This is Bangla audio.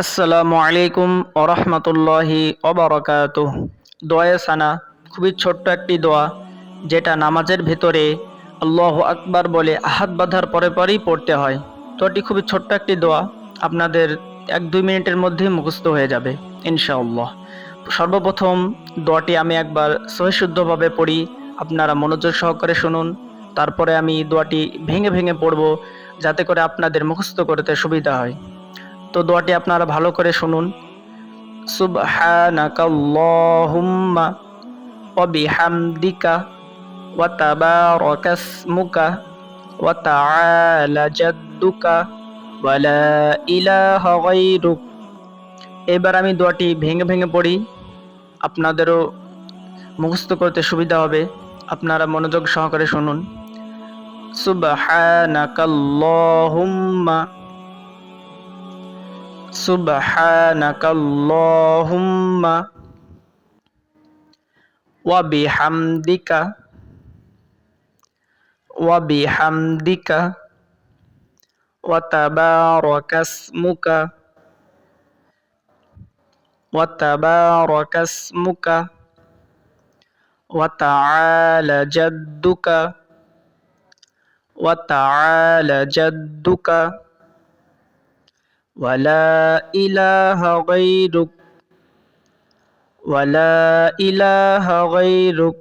আসসালামু আলাইকুম ওরহমতুল্লাহি অবরকাত দোয়া সানা, খুবই ছোট্ট একটি দোয়া, যেটা নামাজের ভেতরে আল্লাহ আকবার বলে হাত বাঁধার পরে পরেই পড়তে হয়। দোয়াটি খুবই ছোট্ট একটি দোয়া, আপনাদের এক দুই মিনিটের মধ্যে মুখস্থ হয়ে যাবে, ইনশাআল্লাহ। সর্বপ্রথম দোয়াটি আমি একবার সহিশুদ্ধভাবে পড়ি, আপনারা মনোযোগ সহকারে শুনুন, তারপরে আমি দোয়াটি ভেঙে ভেঙে পড়ব, যাতে করে আপনাদের মুখস্থ করতে সুবিধা হয়। তো দোয়াটি আপনারা ভালো করে শুনুন। ওয়া জাদ্দুকা লা এবার আমি দোয়াটি ভেঙে ভেঙে পড়ি। আপনাদেরও মুখস্থ করতে সুবিধা হবে। আপনারা মনোযোগ সহকারে শুনুন। সুবহানাকাল্লাহুম্মা سبحانك اللهم وبحمدك وبحمدك وتبارك اسمك وتبارك اسمك وتعالى جدك وتعالى جدك ولا إله غيرك ولا إله غيرك